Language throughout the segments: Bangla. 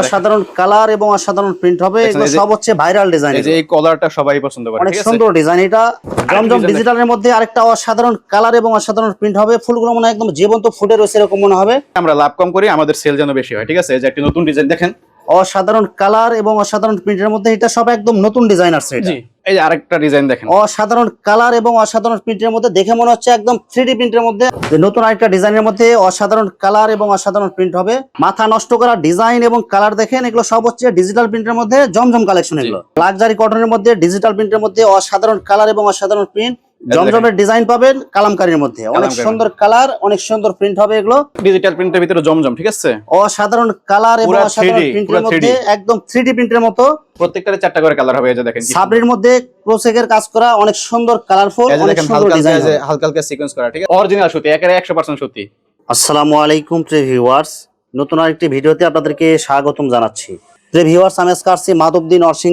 অসাধারণ কালার এবং অসাধারণ প্রিন্ট হবে। এগুলো সব হচ্ছে ভাইরাল ডিজাইন এই যে এই কলারটা সবাই পছন্দ করে অনেক সুন্দর ডিজাইন এটা। জমজম ডিজিটালের মধ্যে আরেকটা অসাধারণ কালার এবং অসাধারণ প্রিন্ট হবে। ফুলগুলো মনে একদম জীবন্ত ফুটে রয়েছে এরকম মনে হবে। আমরা লাভ কম করি আমাদের সেল যেন বেশি হয় ঠিক আছে? এই যে একটা নতুন ডিজাইন দেখেন। অসাধারণ কালার এবং অসাধারণ প্রিন্টের মধ্যে এটা সব একদম নতুন ডিজাইন আসছে এটা। এই যে আরেকটা ডিজাইন দেখেন। অসাধারণ কালার এবং অসাধারণ প্রিন্টের মধ্যে দেখে মনে হচ্ছে একদম থ্রি প্রিন্টের মধ্যে। যে নতুন আরেকটা ডিজাইনের মধ্যে অসাধারণ কালার এবং অসাধারণ প্রিন্ট হবে। মাথা নষ্ট করা ডিজাইন এবং কালার দেখেন এগুলো সব হচ্ছে ডিজিটাল প্রিন্টের মধ্যে জমজম কালেকশন এগুলো। লাক্সারি কটনের মধ্যে ডিজিটাল প্রিন্টের মধ্যে অসাধারণ কালার এবং অসাধারণ প্রিন্ট। জমজমের ডিজাইন পাবেন কালামকারীর মধ্যে। অনেক সুন্দর কালার অনেক সুন্দর প্রিন্ট হবে এগুলো। ডিজিটাল প্রিন্টের ভিতরে জমজম ঠিক আছে? অসাধারণ কালার এবং অসাধারণ প্রিন্টের মধ্যে একদম থ্রি প্রিন্টের মতো। প্রত্যেকটারে চারটা করে কালার হবে এই যে দেখেন সাবরির মধ্যে ক্রোসেকের কাজ করা অনেক সুন্দর কালারফুল অনেক সুন্দর ডিজাইন যে হালকা হালকা সিকোয়েন্স করা ঠিক আছে? অরিজিনাল সুতি একেবারে 100% সুতি। আসসালামু আলাইকুম প্রিয় ভিউয়ার্স নতুন আরেকটি ভিডিওতে আপনাদেরকে স্বাগতম জানাচ্ছি। প্রিয় ভিউয়ার্স আমি আজকে আসছি মাধবদী নরসিং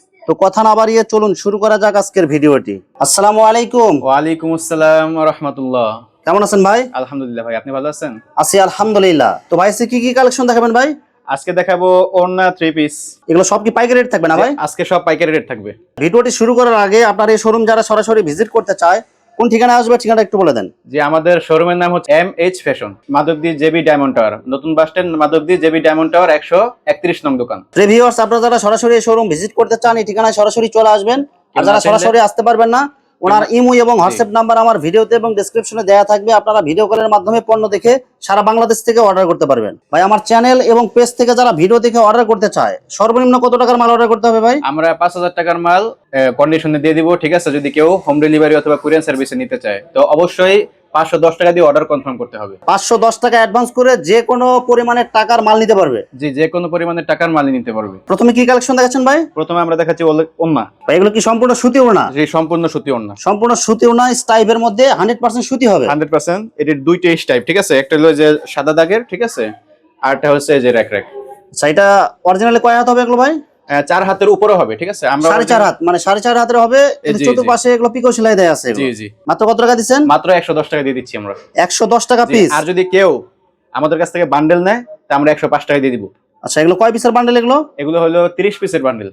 তো কথা না বাড়িয়ে চলুন শুরু করা যাক আজকের ভিডিওটি। আসসালাম আলাইকুম। ওয়ালাইকুম আসসালাম রহমতুল্লাহ। কেমন আছেন ভাই? আলহামদুলিল্লাহ ভাই আপনি ভালো আছেন? আছি আলহামদুলিল্লাহ। তো ভাই কি কি কালেকশন দেখাবেন ভাই? আজকে দেখাবো ওনা থ্রি পিস এগুলো সব কি পাইকারি রেট থাকবে না ভাই? আজকে সব পাইকারি রেট থাকবে। ভিডিওটি শুরু করার আগে আপনার এই শোরুম যারা সরাসরি ভিজিট করতে চায় কোন ঠিকানা আসবে ঠিকানা একটু বলে দেন। যে আমাদের শোরুমের নাম হচ্ছে M H fashion Madhabdi JB diamond tower. নতুন bus stand Madhabdi JB diamond tower একশো একত্রিশ নং দোকান। রিভিউয়ার্স আপনারা যারা সরাসরি শোরুম ভিজিট করতে চান এই ঠিকানায় সরাসরি চলে আসবেন। আর যারা সরাসরি আসতে পারবেন না ওনার ইমো এবং হোয়াটসঅ্যাপ নাম্বার আমার ভিডিওতে এবং ডেসক্রিপশনে দেওয়া থাকবে। আপনারা ভিডিও কলের মাধ্যমে পণ্য দেখে সারা বাংলাদেশ থেকে অর্ডার করতে পারবেন। ভাই আমার চ্যানেল এবং পেজ থেকে যারা ভিডিও দেখে অর্ডার করতে চায় সর্বনিম্ন কত টাকার মাল অর্ডার করতে হবে ভাই? আমরা পাঁচ হাজার টাকার মাল কন্ডিশনে দিয়ে দিব ঠিক আছে? যদি কেউ হোম ডেলিভারি অথবা কুরিয়ার সার্ভিসে নিতে চায় তো অবশ্যই পাঁচশো দশ টাকা দিয়ে অর্ডার কনফার্ম করতে হবে। পাঁচশো দশ টাকা অ্যাডভান্স করে যে কোনো পরিমাণের টাকার মাল নিতে পারবে? জি যে কোনো পরিমাণের টাকার মালই নিতে পারবে। প্রথমে কি কালেকশন দেখাচ্ছেন ভাই? প্রথমে আমরা দেখাচ্ছি ওন্না ভাই এগুলো কি সম্পূর্ণ সুতি ওনা যে সম্পূর্ণ সুতি ওন্না সম্পূর্ণ সুতি ওনা স্টাইপের মধ্যে হান্ড্রেড পার্সেন্ট সুতি হবে। হান্ড্রেড পার্সেন্ট এটির দুইটা টাইপ ঠিক আছে? একটা হলো যে সাদা দাগের ঠিক আছে? আরটা হচ্ছে যে র্যাক র্যাক আচ্ছা এটা অরিজিনালি কয় হাত হবে এগুলো ভাই? চার হাতের উপরে হবে ঠিক আছে? আমরা সাড়ে চার হাত মানে সাড়ে চার হাতের হবে। চতুর্পাশে এগুলো পিকো সেলাই দেয়া আছে জি জি। মাত্র কত টাকা দিচ্ছেন? মাত্র একশো দশ টাকা দিয়ে দিচ্ছি আমরা। একশো দশ টাকা পিস আর যদি কেউ আমাদের কাছ থেকে বান্ডেল নেয় তা আমরা একশো পাঁচ টাকা দিয়ে দিব। আচ্ছা এগুলো কয় পিসের বান্ডেল এগুলো? এগুলো হলো তিরিশ পিসের বান্ডেল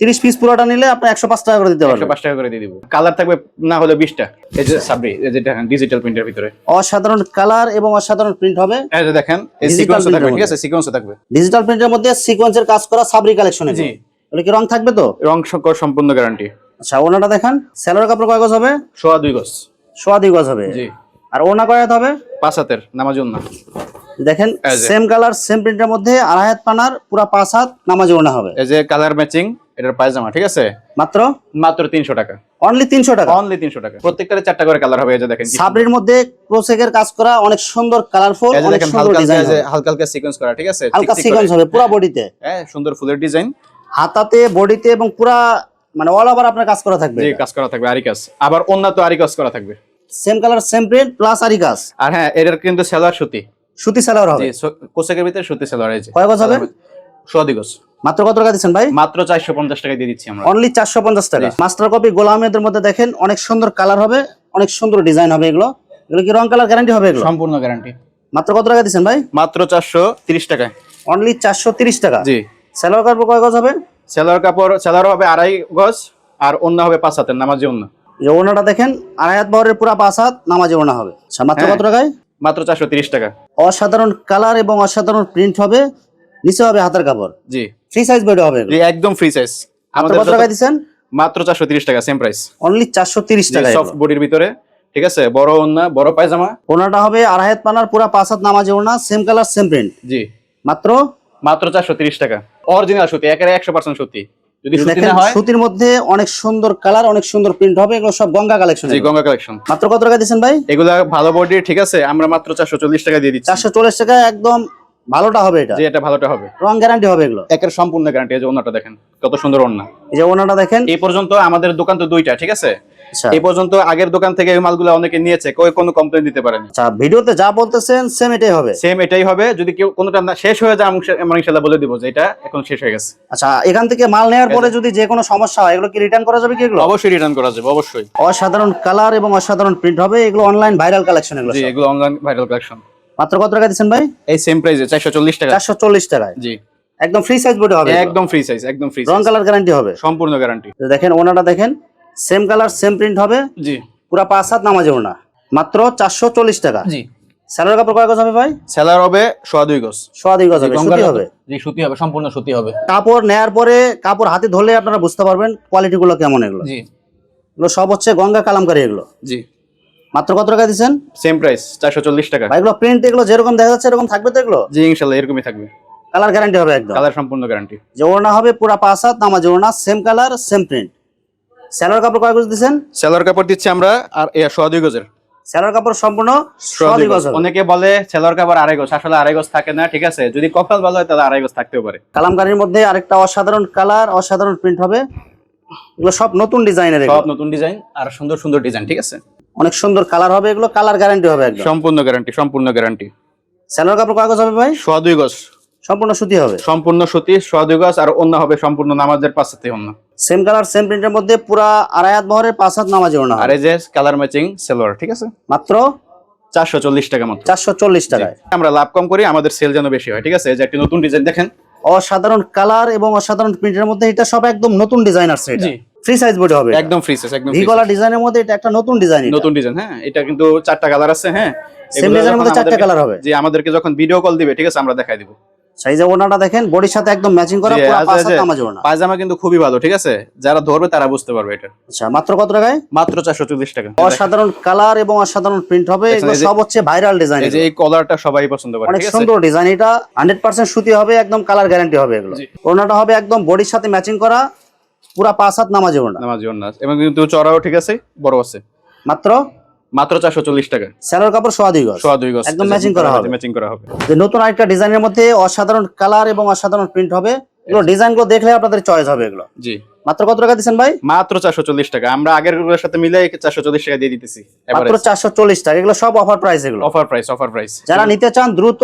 তিরিশ পিস পুরোটা নিলে আপনি একশো পাঁচ টাকা করে দিতে পারবেন। পাঁচ টাকা করে দিয়ে দিব। কালার থাকবে না হলে বিশটা। এই যে সাবরি এই যেটা ডিজিটাল প্রিন্টের ভিতরে। অসাধারণ কালার এবং অসাধারণ প্রিন্ট হবে। এই যে দেখেন এই সিকোয়েন্স থাকবে ঠিক আছে? সিকোয়েন্স থাকবে। ডিজিটাল প্রিন্টের মধ্যে সিকোয়েন্সের কাজ করা সাবরি কালেকশন জি। এগুলো কি রং থাকবে তো? রং সকর সম্পূর্ণ গ্যারান্টি আচ্ছা ওনাটা দেখেন। স্যালোর কাপড় কয় গজ হবে? সোয়া দুই গজ। সোয়া দুই গজ হবে। জি। আর ওনা কয় হাত হবে? পাঁচ হাতের নামাজ না দেখেন সেম কালার সেম প্রিন্টের মধ্যে আড়াই হাত পানার পুরা পাঁচ হাত নামাজি ওনা হবে। এই যে কালার ম্যাচিং এটার পায়জামা ঠিক আছে? মাত্র? মাত্র তিনশো টাকা। অনলি তিনশো টাকা? অনলি তিনশো টাকা। প্রত্যেকটারে চারটা করে কালার হবে এই যে দেখেন সাবরির মধ্যে ক্রোসেকের কাজ করা অনেক সুন্দর কালারফুল অনেক সুন্দর ডিজাইন হালকা হালকা সিকোয়েন্স করা ঠিক আছে? হালকা সিকোয়েন্স হবে পুরো বডিতে হ্যাঁ সুন্দর ফুলের ডিজাইন হাতাতে বডিতে এবং পুরা মানে অল ওভার আপনার কাজ করা থাকবে যে কাজ করা থাকবে আরি কাজ। আবার অন্য তো আরি কাজ করা থাকবে। Same colour same print plus আরি কাজ। আর হ্যাঁ এটার কিন্তু সেলার সুতি। সুতি সালোয়ার হবে। জি কোসেকের ভিতরে সুতি সেলার যে। কয় গজ হবে? সোয়াদি গজ। মাত্র কত টাকা দিচ্ছেন ভাই? মাত্র চারশো পঞ্চাশ টাকা দিয়ে দিচ্ছি আমরা। অনলি চারশো পঞ্চাশ টাকা। মাস্টার কপি গোলামেদের মধ্যে দেখেন অনেক সুন্দর কালার হবে অনেক সুন্দর ডিজাইন হবে এগুলো। এগুলো কি রং কালার গ্যারান্টি হবে এগুলো? সম্পূর্ণ গ্যারান্টি মাত্র কত টাকা দিচ্ছেন ভাই? মাত্র চারশো তিরিশ টাকায়। অনলি চারশো তিরিশ টাকা। জি। সালোয়ার কাপড় কয় গজ হবে? সেলার কাপড় সেলার হবে আড়াই গজ আর অন্য হবে পাঁচ হাতের নামাজি অন্য এই ওনাটা দেখেন আড়াই হাত বহরের পুরা পাঁচ হাত নামাজি ওনা হবে। আচ্ছা মাত্র হ্যাঁ। কত টাকায়? মাত্র চারশো তিরিশ টাকা। অসাধারণ কালার এবং অসাধারণ প্রিন্ট হবে। নিচে হবে হাতের কাপড়। জি। ফ্রি সাইজ বেড হবে জি একদম ফ্রি সাইজ আমাদের কত টাকা দিচ্ছেন? মাত্র চারশো তিরিশ টাকা সেম প্রাইস অনলি চারশো তিরিশ টাকা সফট বডির ভিতরে ঠিক আছে? বড় অন্য বড় পায়জামা। ওনাটা হবে আড়াই হাত পানার পুরা পাঁচ হাত নামাজি ওনা সেম কালার সেম প্রিন্ট জি। মাত্র? মাত্র চারশো তিরিশ টাকা। অরিজিনাল সুতি একেবারে একশো পার্সেন্ট সুতি। যদি সুতি না হয় সুতির মধ্যে অনেক সুন্দর কালার অনেক সুন্দর প্রিন্ট হবে। এগুলো সব গঙ্গা কালেকশন জি গঙ্গা কালেকশন মাত্র কত টাকা দিচ্ছেন ভাই? এগুলা ভালো বডি ঠিক আছে? আমরা মাত্র চারশো চল্লিশ টাকা দিয়ে দিচ্ছি। চারশো চল্লিশ টাকা একদম ভালোটা হবে এটা? যে এটা ভালোটা হবে। রং গ্যারান্টি হবে এগুলো? একের সম্পূর্ণ গ্যারান্টি এই যে ওনাটা দেখেন কত সুন্দর ওন্না এই যে ওনাটা দেখেন। এই পর্যন্ত আমাদের দোকান তো দুইটা ঠিক আছে? আচ্ছা। এই পর্যন্ত আগের দোকান থেকে এই মালগুলো অনেকে নিয়েছে কেউ কোনো কমপ্লেন দিতে পারেনি। আচ্ছা ভিডিওতে যা বলতেছেন সেম এটাই হবে? সেম এটাই হবে যদি কেউ কোনোটা না শেষ হয়ে যায় আমি- আমি ইনশাল্লাহ বলে দিব যে এটা এখন শেষ হয়ে গেছে। আচ্ছা এখান থেকে মাল নেওয়ার পরে যদি যে কোনো সমস্যা হয় এগুলো কি রিটার্ন করা যাবে কি এগুলো? অবশ্যই রিটার্ন করা যাবে অবশ্যই। অসাধারণ কালার এবং অসাধারণ প্রিন্ট হবে এগুলো অনলাইন ভাইরাল কালেকশন এগুলো জি এগুলো অনলাইন ভাইরাল কালেকশন মাত্র কত টাকা দিচ্ছেন ভাই? এই সেম প্রাইসে চারশো চল্লিশ টাকা। চারশো চল্লিশ টাকায়? জি। একদম ফ্রি সাইজ বডি হবে একদম ফ্রি সাইজ একদম ফ্রি রং কালার গ্যারান্টি হবে। সম্পূর্ণ গ্যারান্টি তো দেখেন ওনাটা দেখেন সেম কালার সেম প্রিন্ট হবে। জি। পুরা পাঁচ হাত নামাজে ওনা। মাত্র চারশো চল্লিশ টাকা। জি। স্যালোর কাপড় কয় গজ হবে ভাই? সেলার হবে সোয়া দুই গজ। সোয়া দুই গজ হবে সুতি হবে? জি সুতি হবে সম্পূর্ণ সুতি হবে। কাপড় নেয়ার পরে কাপড় হাতে ধরলে আপনারা বুঝতে পারবেন কোয়ালিটি গুলো কেমন এগুলো। জি। এগুলো সব হচ্ছে গঙ্গা কালামকারী এগুলো। জি। মাত্র কত টাকা দিচ্ছেন? সেম প্রাইস চারশো চল্লিশ টাকা। এগুলো প্রিন্ট এগুলো যেরকম দেখা যাচ্ছে এরকম থাকবে তো এগুলো? জি ইনশাল্লাহ এরকমই থাকবে। কালার গ্যারান্টি হবে একদম। কালার সম্পূর্ণ গ্যারান্টি যে ওড়না হবে পুরা পাঁচ হাত নামাজ ওড়না সেম কালার সেম প্রিন্ট স্যালোর কাপড় কয় গজ দিচ্ছেন? সেলার কাপড় দিচ্ছি আমরা আর এ সোয়া দুই গজের। স্যালোর কাপড় সম্পূর্ণ সোয়া দুই গজ। অনেকে বলে সেলার কাপড় আড়াই গজ আসলে আড়াই গজ থাকে না ঠিক আছে? যদি কপাল ভালো হয় তাহলে আড়াই গজ থাকতেও পারে। কালামকারীর মধ্যে আরেকটা অসাধারণ কালার অসাধারণ প্রিন্ট হবে। এগুলো সব নতুন ডিজাইনের সব নতুন ডিজাইন আর সুন্দর সুন্দর ডিজাইন ঠিক আছে? অনেক সুন্দর কালার হবে এগুলো কালার গ্যারান্টি হবে একদম। সম্পূর্ণ গ্যারান্টি সম্পূর্ণ গ্যারান্টি স্যালোর কাপড় কয় গজ হবে ভাই? সোয়া দুই গজ। সম্পূর্ণ সুতি হবে? সম্পূর্ণ সুতি সোয়া দুই গজ আর অন্য হবে সম্পূর্ণ নামাজের পাশাতে অন্য সেম কালার সেম প্রিন্টের মধ্যে পুরা আড়াই হাত বহরের পাঁচ হাত নামাজ ওড়না আর এই যে কালার ম্যাচিং সেলোয়ার ঠিক আছে? মাত্র চারশো চল্লিশ টাকা মতো চারশো চল্লিশ টাকায়। আমরা লাভ কম করি আমাদের সেল যেন বেশি হয় ঠিক আছে? এই যে একটি নতুন ডিজাইন দেখেন। অসাধারণ কালার এবং অসাধারণ প্রিন্টের মধ্যে এটা সব একদম নতুন ডিজাইন আসছে জি। ফ্রি সাইজ বডি হবে একদম ফ্রি সাইজ একদম ভি গলা ডিজাইনের মধ্যে এটা একটা নতুন ডিজাইন নতুন ডিজাইন হ্যাঁ এটা কিন্তু চারটা কালার আছে হ্যাঁ। সেম ডিজাইনের মধ্যে চারটা কালার হবে। জি আমাদেরকে যখন ভিডিও কল দিবে ঠিক আছে আমরা দেখাই দিব। সাইজে ওনাটা দেখেন বডির সাথে একদম ম্যাচিং করা পুরো আছে, পাঁচ আছে। হাত নামাজ ওড়না। পায়জামা কিন্তু খুবই ভালো ঠিক আছে? যারা ধরবে তারা বুঝতে পারবে এটা। আচ্ছা মাত্র কত টাকায়? মাত্র চারশো চল্লিশ টাকা। অসাধারণ কালার এবং অসাধারণ প্রিন্ট হবে এগুলো যে- সব হচ্ছে ভাইরাল ডিজাইন এই যে এই কলারটা সবাই পছন্দ করে ঠিক আছে? সুন্দর ডিজাইন এটা হান্ড্রেড পার্সেন্ট সুতি হবে একদম কালার গ্যারান্টি হবে এগুলো। জি। ওড়নাটা হবে একদম বডির সাথে ম্যাচিং করা পুরা পাঁচ হাত নামাজ ওড়না নামাজি অন্যাস এবং কিন্তু চড়াও ঠিক আছে বড় আছে। মাত্র? মাত্র চারশো চল্লিশ টাকা। স্যালোর কাপড় সোয়া দুই গজ। সোয়া দুই গজ। একদম ম্যাচিং করা হবে। ম্যাচিং করা হবে। যে নতুন আরেকটা ডিজাইনের মধ্যে অসাধারণ কালার এবং অসাধারণ প্রিন্ট হবে। এগুলো ডিজাইনগুলো দেখলে আপনাদের চয়েস হবে এগুলো। জি। মাত্র কত টাকা দিচ্ছেন ভাই? মাত্র চারশো চল্লিশ টাকা। আমরা আগেরগুলোর সাথে মিলে চারশো চল্লিশ টাকা দিয়ে দিতেছি মাত্র চারশো চল্লিশ টাকা। এগুলো সব অফার প্রাইস এগুলো। অফার প্রাইস অফার প্রাইস যারা নিতে চান দ্রুত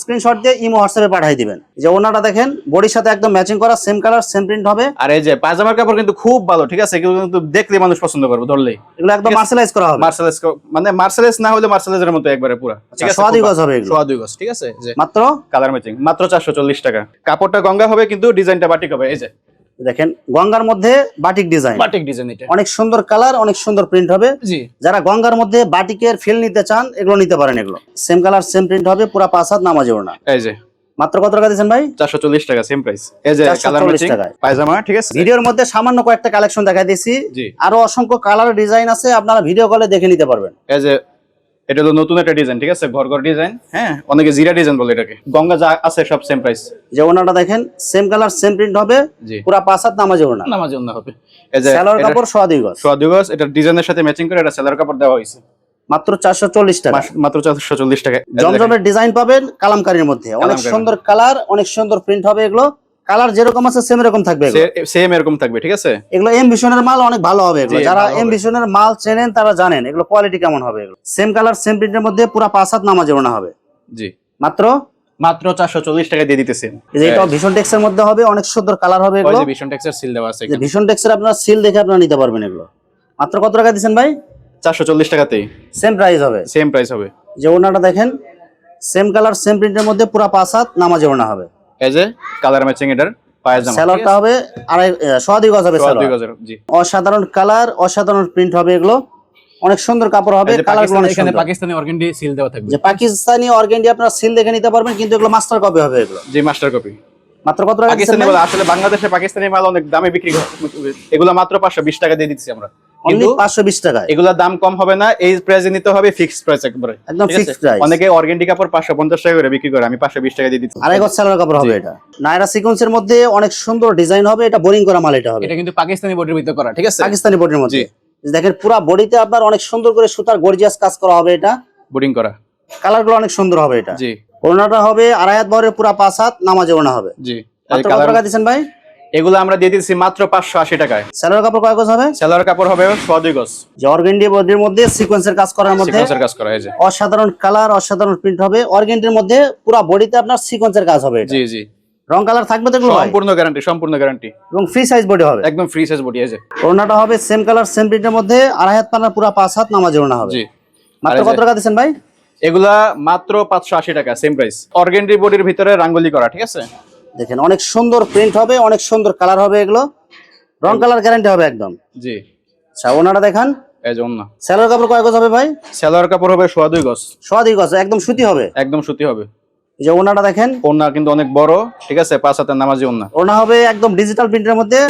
স্ক্রিনশট দিয়ে ইমো হোয়াটসঅ্যাপে পাঠিয়ে দিবেন। যে ওনাটা দেখেন বডির সাথে একদম ম্যাচিং করা সেম কালার সেম প্রিন্ট হবে। আর এই যে পায়জামার কাপড় কিন্তু খুব ভালো ঠিক আছে? এগুলো কিন্তু দেখলে মানুষ পছন্দ করবে ধরলেই এগুলো একদম মার্সেলাইজ করা হবে। মার্সেলেস মানে মার্সেলেস না হলে মার্সেলেসের মতো একবারে পুরো। ঠিক আছে? সোয়া দুই গজ হবে এগুলো। সোয়া দুই গজ ঠিক আছে? যে মাত্র? কালার ম্যাচিং মাত্র চারশো চল্লিশ টাকা। কাপড়টা গঙ্গা হবে কিন্তু ডিজাইনটা বাটিক হবে। এই যে দেখেন গঙ্গার মধ্যে বাটিক ডিজাইন বাটিক ডিজাইন এটা। অনেক সুন্দর কালার অনেক সুন্দর প্রিন্ট হবে। জি। যারা গঙ্গার মধ্যে বাটিকের ফিল নিতে চান এগুলো নিতে পারেন এগুলো। সেম কালার সেম প্রিন্ট হবে পুরা পাঁচ হাত নামাজ ওড়না এই যে। মাত্র কত টাকা দিচ্ছেন ভাই? চারশো চল্লিশ টাকা সেম প্রাইস এই যে কালার ম্যাচিং পায়জামা ঠিক আছে? ভিডিওর মধ্যে সামান্য কয়েকটা কালেকশন দেখাই দিয়েছি। জি। আরও অসংখ্য কালার ডিজাইন আছে আপনারা ভিডিও কলে দেখে নিতে পারবেন। এই যে এটা হলো নতুন একটা ডিজাইন ঠিক আছে? ঘর ঘর ডিজাইন হ্যাঁ? অনেকে জিরা ডিজাইন বলে এটাকে। গঙ্গা যা আছে সব সেম প্রাইস যে ওনাটা দেখেন সেম কালার সেম প্রিন্ট হবে পুরা পাঁচ হাত নামাজ ওড়না নামাজ অন্য হবে। এই যে স্যালোর এটা কাপড় সোয়া দুই গজ। সোয়া দুই গজ এটা ডিজাইনের সাথে ম্যাচিং করে এটা সেলার কাপড় দেওয়া হয়েছে। মাত্র চারশো চল্লিশ টাকা। মাত্র চারশো চল্লিশ টাকা। জমজমের ডিজাইন পাবেন কালামকারীর মধ্যে। অনেক সুন্দর কালার অনেক সুন্দর প্রিন্ট হবে এগুলো। কালার যেরকম আছে সেম এরকম থাকবে সেম এরকম থাকবে ঠিক আছে? এগুলো এম ভিশনের মাল অনেক ভালো হবে এগুলো। যারা এম ভিশনের মাল চেনেন তারা জানেন এগুলো কোয়ালিটি কেমন হবে এগুলো। সেম কালার সেম প্রিন্টের মধ্যে পুরা পাঁচ হাত নামাজ ওড়না হবে। জি। মাত্র? মাত্র চারশো চল্লিশ টাকা দিয়ে দিতেছেন এই যে এটা ভীষণ টেক্সের মধ্যে হবে অনেক সুন্দর কালার হবে ওই এগুলো। যে ভীষণ টেক্সচার সিল দেওয়া আছে ভীষণ টেক্সের আপনার সিল দেখে আপনারা নিতে পারবেন এগুলো। মাত্র কত টাকা দিচ্ছেন ভাই? চারশো চল্লিশ টাকাতেই। সেম প্রাইস হবে। সেম প্রাইস হবে। যে ওনাটা দেখেন সেম কালার সেম প্রিন্টের মধ্যে পুরা পাঁচ হাত নামাজ ওড়না হবে। এই যে কালার ম্যাচিং এটার স্যালোয়ারটা হবে আড়াই সোয়া দুই গজ হবে জি। অসাধারণ কালার অসাধারণ প্রিন্ট হবে এগুলো। অনেক সুন্দর কাপড় হবে কালার পাকিস্তানি- এখানে পাকিস্তানি অর্গেন্ডি সিল দেওয়া থাকবে। যে পাকিস্তানি অর্গেন্ডি আপনারা সিল দেখে নিতে পারবেন কিন্তু এগুলো মাস্টার কপি হবে এগুলো। জি মাস্টার কপি মাত্র কত টাকা পাকিস্তানি? বলে আসলে বাংলাদেশে পাকিস্তানি মাল অনেক দামে বিক্রি এগুলো মাত্র পাঁচশো বিশ টাকা দিয়ে দিচ্ছি আমরা। কিন্তু পাঁচশো বিশ টাকায়? এগুলোর দাম কম হবে না এই প্রাইসে নিতে হবে ফিক্সড প্রাইস একবারে। একদম ঠিক আছে? অনেকে কাপড় পাঁচশো পঞ্চাশ টাকা করে বিক্রি করে আমি টাকা দিয়ে দিচ্ছি। আড়াই গজ সালোয়ার কাপড় হবে এটা। সিকোয়েন্সের মধ্যে অনেক সুন্দর ডিজাইন হবে এটা বোরিং করা মাল এটা হবে। এটা কিন্তু পাকিস্তানি বডির ভিতরে করা ঠিক আছে? পাকিস্তানি বডির মধ্যে। দেখেন পুরা বডিতে আপনার অনেক সুন্দর করে সুতার গর্জিয়াস কাজ করা হবে এটা। বোর্ডিং করা। কালারগুলো অনেক সুন্দর হবে এটা। জি। ওড়নাটা হবে আড়াই হাত বহরের পুরা পাঁচ হাত নামাজে ওড়না হবে। জি কত টাকা দিচ্ছেন ভাই? এগুলো আমরা দিয়ে দিচ্ছি মাত্র পাঁচশো আশি টাকায়। স্যালোর কাপড় কয় গজ হবে? সেলার কাপড় হবে সোয়া দুই গজ। যে অর্গেন্ডি বডির মধ্যে সিকোয়েন্সের কাজ করার মধ্যে কাজ করা হয়েছে অসাধারণ কালার অসাধারণ প্রিন্ট হবে। অর্গেন্ডির মধ্যে পুরো বডিতে আপনার সিকোয়েন্সের কাজ হবে। জি জি। রং কালার থাকবে তো সম্পূর্ণ গ্যারান্টি সম্পূর্ণ গ্যারান্টি এবং ফ্রি সাইজ বডি হবে। একদম ফ্রি সাইজ বডি আছে ওড়নাটা হবে সেম কালার সেম প্রিন্টের মধ্যে আড়াই হাত পানার পুরো পাঁচ হাত নামাজে ওড়না হবে। জি। মাত্র কত টাকা দিচ্ছেন ভাই? এগুলা মাত্র পাঁচশো আশি টাকা সেম প্রাইস অর্গেন্ডি বডির ভিতরে রাঙ্গুলি করা ঠিক আছে? দেখেন অনেক সুন্দর প্রিন্ট হবে অনেক সুন্দর কালার হবে এগুলো। রং কালার গ্যারান্টি হবে একদম। জি। আচ্ছা ওনাটা দেখান। এই কাপড় কয় গজ হবে ভাই? সেলোয়ার কাপড় হবে সোয়া দুই গজ। সদিক গজ একদম সুতি হবে? একদম সুতি হবে। এই যে ওনাটা দেখেন। কিন্তু অনেক বড় ঠিক আছে? পাঁচ হাতের নামাজি ওন্না ওনা হবে একদম ডিজিটাল প্রিন্টের মধ্যে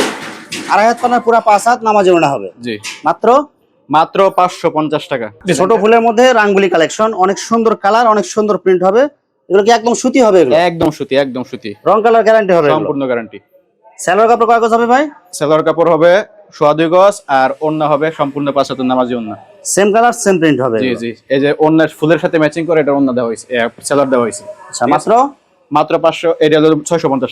আড়াই হাত পানার পুরো পাঁচ হাত নামাজে ওনা হবে। জি। মাত্র মাত্র পাঁচশো পঞ্চাশ টাকা। ছোট ফুলের মধ্যে রাঙ্গুলি কালেকশন অনেক সুন্দর কালার অনেক সুন্দর প্রিন্ট হবে। এগুলো কি একদম সুতি হবে একদম সুতি একদম সুতি। রং কালার গ্যারান্টি হবে সম্পূর্ণ গ্যারান্টি স্যালোর কাপড় কয় গজ হবে ভাই? সেলোয়ার কাপড় হবে সোয়া দুই গজ আর ওন্না হবে সম্পূর্ণ পাঁচ হাতের নামাজি ওন্না সেম কালার সেম প্রিন্ট হবে জি জি। এই যে ওন্নার ফুলের সাথে ম্যাচিং করে এটা ওন্না দেওয়া হয়েছে সেলার দেওয়া হয়েছে। আচ্ছা মাত্র মাত্র পাঁচশো এটা হলো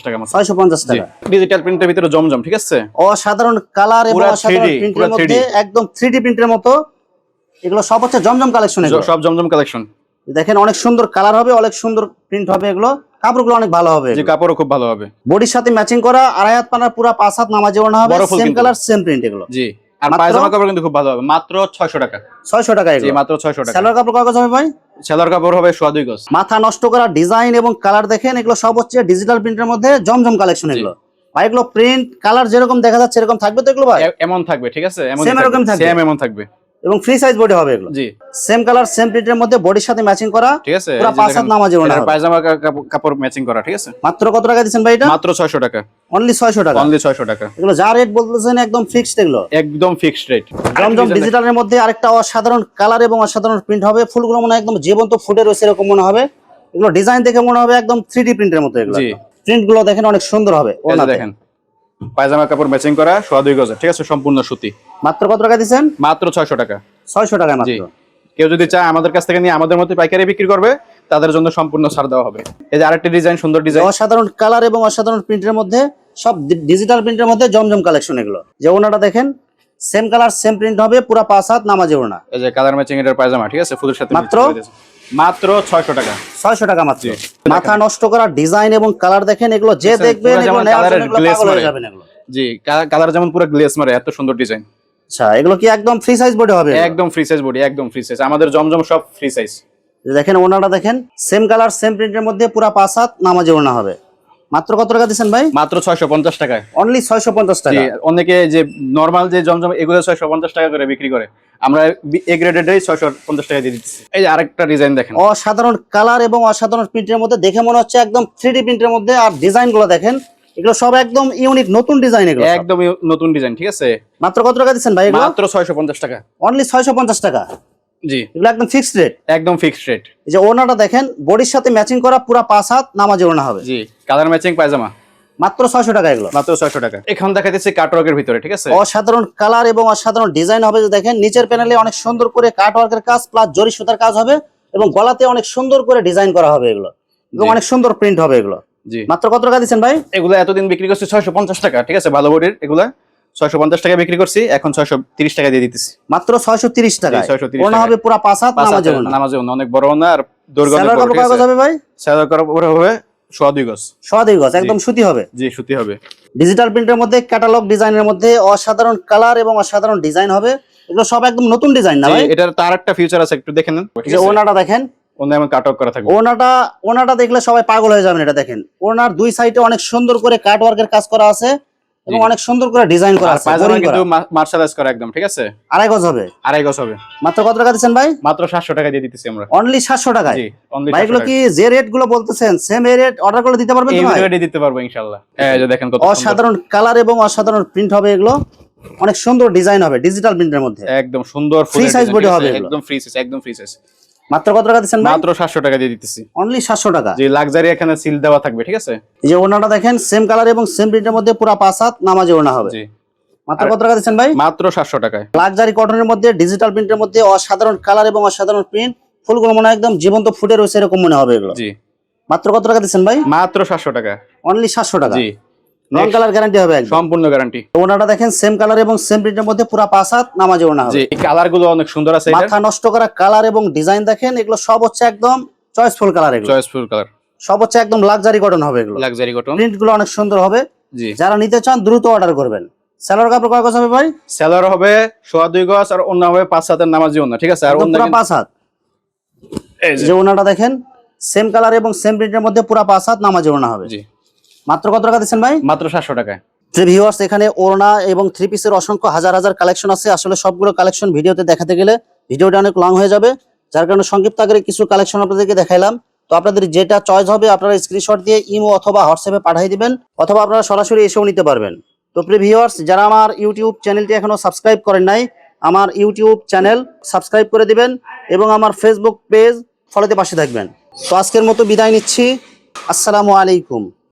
টাকা মাত্র। ছয়শো পঞ্চাশ টাকা। ডিজিটাল প্রিন্টের ভিতরে জমজম ঠিক আছে? অসাধারণ কালার এবং অসাধারণ প্রিন্টের মধ্যে একদম প্রিন্টের মতো। এগুলো সব হচ্ছে জমজম কালেকশন এগুলো। সব জমজম কালেকশন দেখেন অনেক সুন্দর কালার হবে অনেক সুন্দর প্রিন্ট হবে এগুলো। কাপড়গুলো অনেক ভালো হবে। যে কাপড়ও খুব ভালো হবে। বডির সাথে ম্যাচিং করা আড়াই হাত পানার পুরো পাঁচ হাত নামাজে ওড়না হবে সেম কালার সেম প্রিন্ট এগুলো। জি। আর পায়জামা কাপড় কিন্তু খুব ভালো হবে মাত্র ছয়শো টাকা। ছয়শো টাকা জি এগুলো। মাত্র ছয়শো টাকা। স্যালোয়ার কাপড় গজ হবে ভাই? সেলার কাপড় হবে সোয়া দুই গজ। মাথা নষ্ট করা ডিজাইন এবং কালার দেখেন এগুলো সব হচ্ছে ডিজিটাল প্রিন্টের মধ্যে জমজম কালেকশন এগুলো। ভাই এগুলো প্রিন্ট কালার যেরকম দেখা যাচ্ছে এরকম থাকবে তো এগুলো ভাই? এমন থাকবে ঠিক আছে? এমন থাকবে? সেম এমন থাকবে। এবং ফ্রি সাইজ বডি হবে এগুলো। জি। সেম কালার সেম প্রিন্টের মধ্যে বডির সাথে ম্যাচিং করা ঠিক আছে পুরা পাঁচ হাত নামাজে ওড়না পায়জামা কাপড়- ম্যাচিং করা ঠিক আছে? মাত্র কত টাকা দিচ্ছেন ভাই এটা? মাত্র ছয়শো টাকা। অনলি ছয়শো টাকা। অনলি ছয়শো টাকা। এগুলো যা রেট বলতেছেন একদম ফিক্সড এগুলো। একদম ফিক্সড রেট জমজম ডিজিটালের মধ্যে আরেকটা অসাধারণ কালার এবং অসাধারণ প্রিন্ট হবে। ফুলগুলো মনে একদম জীবন্ত ফুটে রয়েছে এরকম মনে হবে। এগুলো ডিজাইন দেখে মনে হবে একদম থ্রি ডি প্রিন্টের মতো এগুলো। জি। প্রিন্টগুলো দেখেন অনেক সুন্দর হবে। ওনাতে। দেখেন পায়জামা কাপড় ম্যাচিং করা সোয়া দুই গজের। ঠিক আছে সম্পূর্ণ সুতি। মাত্র কত টাকা দিচ্ছেন? মাত্র ছয়শো টাকা। ছয়শো টাকা মাত্র। কেউ যদি চায় আমাদের কাছ থেকে নিয়ে আমাদের মধ্যে পাইকারি বিক্রি করবে তাদের জন্য সম্পূর্ণ ছাড় দেওয়া হবে। এই যে আরেকটি ডিজাইন সুন্দর ডিজাইন অসাধারণ কালার এবং অসাধারণ প্রিন্টের মধ্যে সব ডিজিটাল প্রিন্টের মধ্যে জমজম কালেকশন এগুলো। যে ওনাটা দেখেন সেম কালার সেম প্রিন্ট হবে পুরা পাঁচ হাত নামাজে ওনা। এই যে কালার ম্যাচিং এর পায়জামা ঠিক আছে ফুলের সাথে মাত্র? মাত্র ছয়শো টাকা। ছয়শো টাকা মাত্র। মাথা নষ্ট করা ডিজাইন এবং কালার দেখেন এগুলো যে দেখবেন এগুলো পাগল হয়ে যাবেন এগুলো। জি কালার যেমন পুরো গ্লেস মারে এত সুন্দর ডিজাইন আচ্ছা এগুলো কি একদম ফ্রি সাইজ বডি হবে? একদম ফ্রি সাইজ বডি একদম ফ্রি সাইজ আমাদের জমজম সব ফ্রি সাইজ দেখেন ওনাটা দেখেন সেম কালার সেম প্রিন্টের মধ্যে পুরা পাঁচ হাত নামাজে ওনা হবে। মাত্র কত টাকা দিচ্ছেন ভাই? মাত্র ছয়শো পঞ্চাশ টাকায়। অনলি ছয়শো পঞ্চাশ টাকা। অনেকে যে নর্মাল যে জমজম এগুলো ছয়শো পঞ্চাশ টাকা করে বিক্রি করে। আমরা এ গ্রেডেডই ছয়শো পঞ্চাশ টাকা দিয়ে দিচ্ছি। এই যে আরেকটা ডিজাইন দেখেন। অসাধারণ কালার এবং অসাধারণ প্রিন্টের মধ্যে দেখে মনে হচ্ছে একদম থ্রি প্রিন্টের মধ্যে আর ডিজাইনগুলো দেখেন। এগুলো সব একদম ইউনিক নতুন ডিজাইন এগুলো একদম নতুন ডিজাইন ঠিক আছে? মাত্র কত টাকা দিচ্ছেন ভাই মাত্র ছয়শো পঞ্চাশ টাকা। অনলি ছয়শো পঞ্চাশ টাকা। জি। এগুলো একদম ফিক্সড রেট একদম ফিক্সড রেট এই যে ওনাটা দেখেন বডির সাথে ম্যাচিং করা পুরা পাঁচ হাত নামাজে ওনা হবে। জি। কালার ম্যাচিং পায়জামা? মাত্র ছয়শো টাকা এগুলো। মাত্র ছয়শো টাকা। এখন দেখাতেছি কাটওয়ার্কের ভিতরে ঠিক আছে? অসাধারণ কালার এবং অসাধারণ ডিজাইন হবে যে দেখেন নিচের প্যানেলে অনেক সুন্দর করে কাট ওয়ার্কের কাজ প্লাস জরি সুতার কাজ হবে এবং গলাতে অনেক সুন্দর করে ডিজাইন করা হবে এগুলো। এবং অনেক সুন্দর প্রিন্ট হবে এগুলো। জি। মাত্র কত টাকা দিচ্ছেন ভাই? এগুলো এতদিন বিক্রি করছি ছয়শো পঞ্চাশ টাকা ঠিক আছে? ভালো বডির এগুলা ছয়শো পঞ্চাশ টাকা বিক্রি করছি এখন ছয়শো তিরিশ টাকা দিয়ে দিতেছি। মাত্র ছয়শো তিরিশ টাকা 630 ওনা হবে পুরা পাঁচ হাত নামাজে অনেক বড় না আর দৈর্ঘ্য? হবে ভাই? স্যালোয়ার কাপড় হবে সোয়া দুই গজ। সোয়াদি গজ একদম সুতি হবে। জি সুতি হবে। ডিজিটাল প্রিন্টের মধ্যে ক্যাটালগ ডিজাইনের মধ্যে অসাধারণ কালার এবং অসাধারণ ডিজাইন হবে। এগুলো সব একদম নতুন ডিজাইন না ভাই? এটার তার একটা ফিউচার আছে একটু দেখে নেন। যে ওনাটা দেখেন। অন্য এমন ওয়ার্ক করা থাকবে। ওনাটা ওনাটা দেখলে সবাই পাগল হয়ে যাবেন এটা দেখেন। ওনার দুই সাইডে অনেক সুন্দর করে কাট ওয়ার্কের কাজ করা আছে। এবং অনেক সুন্দর করে ডিজাইন করা আছে পায়জামা। কিন্তু মার্শালাইজ করা একদম ঠিক আছে? আড়াই গজ হবে? আড়াই গজ হবে। মাত্র কত টাকা দিচ্ছেন ভাই? মাত্র সাতশো টাকা দিয়ে দিতেছি আমরা। অনলি সাতশো টাকায়? জি অনলি ভাই এগুলো কি যে রেটগুলো বলতেছেন সেম রেট অর্ডার করে দিতে পারবেন তো এই ভাই? দিতে পারব ইনশাআল্লাহ। এই যে দেখেন কত অসাধারণ কালার এবং অসাধারণ প্রিন্ট হবে এগুলো। অনেক সুন্দর ডিজাইন হবে ডিজিটাল প্রিন্টের মধ্যে। একদম সুন্দর ফ্রি সাইজ ঠিক হবে একদম ফ্রি সাইজ একদম ফ্রি সাইজ মাত্র কত টাকা দিচ্ছেন মাত্র সাতশো টাকা দিয়ে দিতেছি। অনলি সাতশো টাকা। যে লাক্সারি এখানে সিল দেওয়া থাকবে ঠিক আছে? এই যে ওনাটা দেখেন সেম কালার এবং সেম প্রিন্টের মধ্যে পুরা পাঁচ হাত নামাজে ওনা হবে। জি। মাত্র কত টাকা দিচ্ছেন ভাই? মাত্র সাতশো টাকায়। লাক্সারি কটনের মধ্যে ডিজিটাল প্রিন্টের মধ্যে অসাধারণ কালার এবং অসাধারণ প্রিন্ট ফুলগুলো মনে হয় একদম জীবন্ত ফুটে রয়েছে এরকম মনে হবে এগুলো। জি। মাত্র কত টাকা দিচ্ছেন ভাই? মাত্র সাতশো টাকা। অনলি সাতশো টাকা। জি। রং কালার গ্যারান্টি হবে সম্পূর্ণ গ্যারান্টি ওনাটা দেখেন সেম কালার এবং সেম প্রিন্টের মধ্যে পুরো পাঁচ হাত নামাজে ওনা হবে। জি কালারগুলো অনেক সুন্দর আছে মাথা নষ্ট করা কালার এবং ডিজাইন দেখেন এগুলো সব হচ্ছে একদম চয়েসফুল কালার এগুলো। চয়েসফুল কালার সব হচ্ছে একদম লাক্সারি কটন হবে এগুলো। লাক্সারি কটন প্রিন্টগুলো অনেক সুন্দর হবে। জি। যারা নিতে চান দ্রুত অর্ডার করবেন। স্যালোর কাপড় কয় গজ হবে ভাই? সেলার হবে সোয়া দুই গজ আর অন্য হবে পাঁচ সাতের নামাজি অন্য ঠিক আছে? আর অন্য পাঁচ হাত। এই যে, যে ওনাটা দেখেন সেম কালার এবং সেম প্রিন্টের মধ্যে পুরা পাঁচ হাত নামাজে ওনা হবে। জি। মাত্র কত টাকা দিচ্ছেন ভাই? মাত্র সাতশো টাকা ভিউয়ার্স এখানে ওড়না এবং থ্রি পিসের অসংখ্য হাজার হাজার কালেকশন আছে। আসলে সবগুলো কালেকশন ভিডিওতে দেখাতে গেলে ভিডিওটা অনেক লং হয়ে যাবে। যার কারণে সংক্ষিপ্ত আকারে কিছু কালেকশন আপনাদেরকে দেখাইলাম। তো আপনাদের যেটা চয়েস হবে আপনারা স্ক্রিনশট দিয়ে ইমো অথবা হোয়াটসঅ্যাপে পাঠিয়ে দিবেন অথবা আপনারা সরাসরি এসেও নিতে পারবেন। তো ভিউয়ার্স যারা আমার ইউটিউব চ্যানেলটি এখনও সাবস্ক্রাইব করেন নাই আমার ইউটিউব চ্যানেল সাবস্ক্রাইব করে দিবেন এবং আমার ফেসবুক পেজ ফলোতে পাশে থাকবেন। তো আজকের মতো বিদায় নিচ্ছি। আসসালামু আলাইকুম।